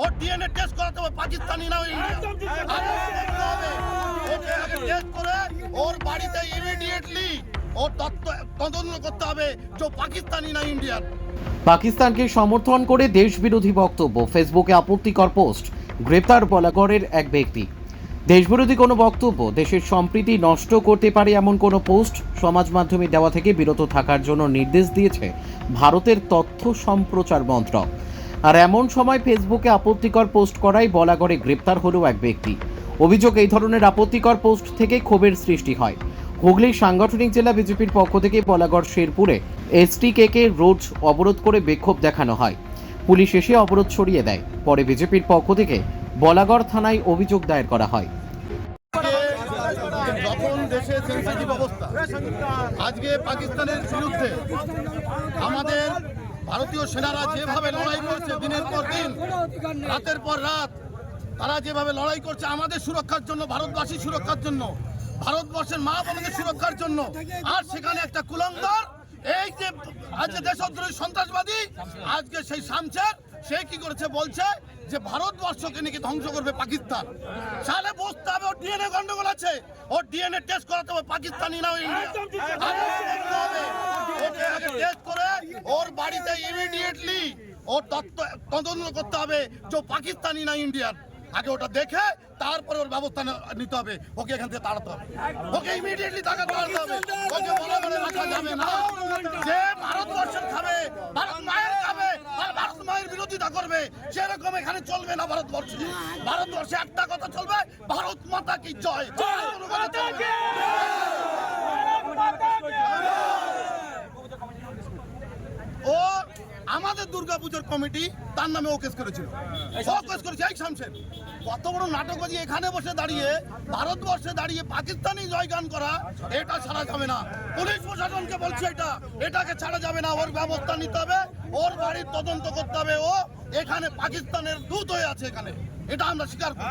ওর DNA test করাতে হবে পাকিস্তানি না ওকে আগে টেস্ট করে ওর বাড়িতে ইমিডিয়েটলি ওর তত্ত্ব তদন্ত করতে হবে যে পাকিস্তানি না ইন্ডিয়ান পাকিস্তানকে সমর্থন করে দেশবিরোধী বক্তব্য ফেসবুকে আপত্তিকর পোস্ট গ্রেপ্তার বলাগড়ের এক ব্যক্তি দেশবিরোধী কোনো বক্তব্য দেশের সম্প্রীতি নষ্ট করতে পারে এমন কোনো পোস্ট সমাজ মাধ্যমে দেওয়া থেকে বিরত থাকার জন্য নির্দেশ দিয়েছে ভারতের তথ্য সম্প্রচার মন্ত্রক। আর এমন সময় ফেসবুকে আপত্তিকর পোস্ট করায় বলাগড়ে গ্রেপ্তার হলো এক ব্যক্তি। অভিযোগ, এই ধরনের আপত্তিকর পোস্ট থেকে ক্ষোভের সৃষ্টি হয়। হুগলির সাংগঠনিক জেলা বিজেপির পক্ষ থেকে বলাগড় শেরপুরে এসটিকেকে রোড অবরোধ করে বিক্ষোভ দেখানো হয়। পুলিশ এসে অবরোধ সরিয়ে দেয়। পরে বিজেপির পক্ষ থেকে বলাগড় থানায় অভিযোগ দায়ের করা হয়। আজকে পাকিস্তানের বিরুদ্ধে আমাদের ভারতীয় সেনারা যেভাবে লড়াই করছে দিনের পর দিন, রাতের পর রাত, তারা যেভাবে লড়াই করছে আমাদের সুরক্ষার জন্য ভারতবাসীর সুরক্ষার জন্য, ভারতবর্ষের মা বোনদের সুরক্ষার জন্য, আর সেখানে একটা কুলঙ্গার, এই যে আজকে দেশদ্রোহী সন্ত্রাসবাদী, আজকে সেই সামছেন সে কি করেছে বলছে? যে ভারতবর্ষকে নাকি ধ্বংস করবে পাকিস্তান। সালে বসতে হবে ওর ডিএনএ গন্ডগোল আছে। ওর ডিএনএ টেস্ট করাতে হবে পাকিস্তানি না। ওকে আগে টেস্ট করে ওর বাড়িতে ইমিডিয়েটলি ওর তত্ত্ব তদন্ত করতে হবে যে ও পাকিস্তানি না ইন্ডিয়ান। আগে ওটা দেখে তারপরে ওর ব্যবস্থা নিতে হবে। ওকে এখান থেকে তাড়াতে হবে। ওকে ইমিডিয়েটলি তাকে তাড়াতে হবে। ওকে বলা বলে রাখা যাবে না। যে ভারতবর্ষের খাবে ভারত মায়ের খাবে ভারত মায়ের বিরোধিতা করবে সেরকম এখানে চলবে না ভারতবর্ষ। ভারতবর্ষে একটা কথা চলবে ভারত মাতা কি জয় আর কোনো কথা চলবে না। ও আমাদের দুর্গাপুজোর কমিটি তার নামে ও কেস করেছিল। ও কেস করেছে এই শামসেন কত বড় নাটক নাটকবাজি এখানে বসে দাঁড়িয়ে ভারতবর্ষে দাঁড়িয়ে পাকিস্তানি জয়গান করা এটা ছাড়া যাবে না। পুলিশ প্রশাসনকে বলছে এটা এটাকে ছাড়া যাবে না। ওর ব্যবস্থা নিতে হবে ওর বাড়ির তদন্ত করতে হবে ও। এখানে পাকিস্তানের দূত হয়ে আছে এখানে। এটা আমরা স্বীকার করি